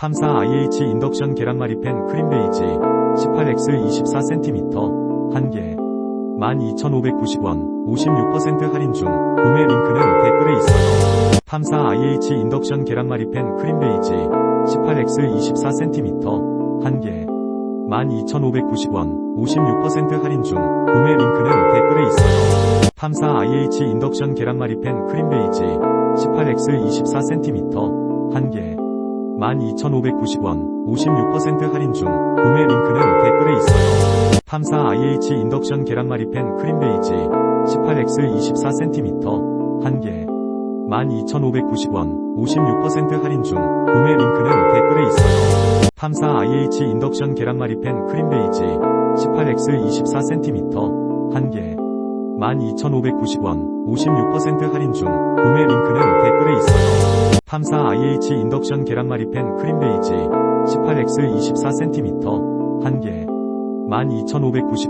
팜사 IH 인덕션 계란말이 팬 크림 베이지 18X 24cm 1개 12,590원 56% 할인 중 구매 링크는 댓글에 있어요. 팜사 IH 인덕션 계란말이 팬 크림 베이지 18X 24cm 1개 12,590원 56% 할인 중 구매 링크는 댓글에 있어요. 팜사 IH 인덕션 계란말이 팬 크림 베이지 18X 24cm 1개 12,590원 56% 할인 중 구매 링크는 댓글에 있어요. 팜사 IH 인덕션 계란말이 팬 크림 베이지 18X 24cm 1개 12,590원 56% 할인 중 구매 링크는 댓글에 있어요. 팜사 IH 인덕션 계란말이 팬 크림 베이지 18X 24cm 1개 12,590원 56% 할인 중 구매 링크는 댓글에 있어요. 팜사 IH 인덕션 계란말이 팬 크림 베이지 18X 24cm 1개 12,590